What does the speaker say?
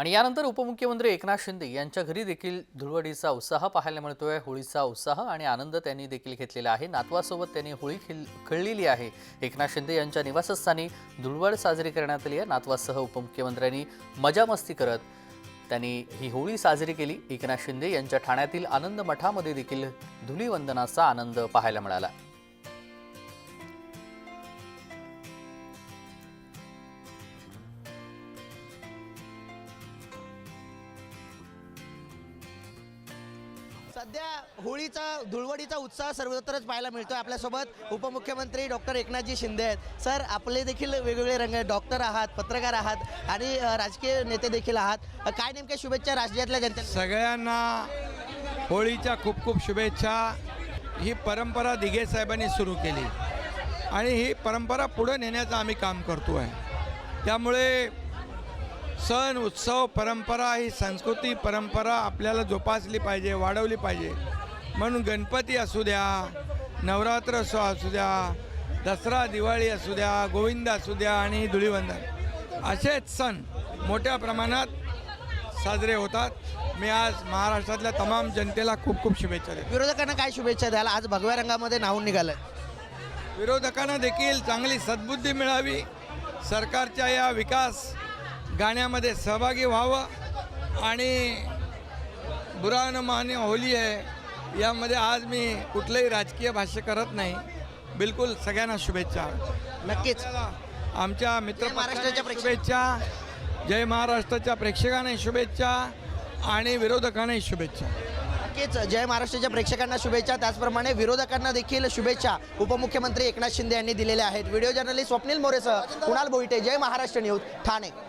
आणि यानंतर उपमुख्यमंत्री एकनाथ शिंदे यांच्या घरी देखील धुळवडीचा उत्साह पाहायला मिळतोय. होळीचा उत्साह आणि आनंद त्यांनी देखील घेतलेला आहे. नातवासोबत त्यांनी होळी खेळ खेळलेली आहे. एकनाथ शिंदे यांच्या निवासस्थानी धुळवड साजरी करण्यात आली आहे. नातवासह उपमुख्यमंत्र्यांनी मजा मस्ती करत त्यांनी ही होळी साजरी केली. एकनाथ शिंदे यांच्या ठाण्यातील आनंद मठामध्ये देखील धुलीवंदनाचा आनंद पाहायला मिळाला. सध्या होळीचा धुळवडीचा उत्साह सर्वत्रच पाहायला मिळतोय आपल्यासोबत. उपमुख्यमंत्री डॉक्टर एकनाथजी शिंदे आहेत. सर आपले देखील वेगवेगळे रंग आहेत. डॉक्टर आहात पत्रकार आहात आणि राजकीय नेते देखील आहात. काय नेमक्या शुभेच्छा राज्यातल्या जनते सगळ्यांना होळीच्या खूप खूप शुभेच्छा. ही परंपरा दिघे साहेबांनी सुरू केली. आणि ही परंपरा पुढे नेण्याचं आम्ही काम करतो आहे त्यामुळे सण उत्सव परंपरा ही संस्कृती परंपरा आपल्याला जोपासली पाहिजे वाढवली पाहिजे. म्हणून गणपती असू द्या नवरात्र असो असू द्या दसरा दिवाळी असू द्या गोविंद असू द्या आणि धुळीवंदन. असेच सण मोठ्या प्रमाणात साजरे होतात. मी आज महाराष्ट्रातल्या तमाम जनतेला खूप खूप शुभेच्छा देतो. विरोधकांना काय शुभेच्छा द्याल? आज भगव्या रंगामध्ये नाहून निघालंय. विरोधकांना देखील चांगली सद्बुद्धी मिळावी. सरकारच्या या विकास गाण्यामध्ये सहभागी व्हावं आणि बुरा न माने होली आहे यामध्ये आज मी कुठलंही राजकीय भाष्य करत नाही. बिलकुल सगळ्यांना शुभेच्छा. नक्कीच. आमच्या मित्र महाराष्ट्राच्या शुभेच्छा. जय महाराष्ट्राच्या प्रेक्षकांनाही शुभेच्छा आणि विरोधकांनाही शुभेच्छा. नक्कीच. जय महाराष्ट्राच्या प्रेक्षकांना शुभेच्छा. त्याचप्रमाणे विरोधकांना देखील शुभेच्छा उपमुख्यमंत्री एकनाथ शिंदे यांनी दिलेल्या आहेत. व्हिडिओ जर्नलिस्ट स्वप्नील मोरेसह कुणाल बोईटे. जय महाराष्ट्र न्यूज ठाणे.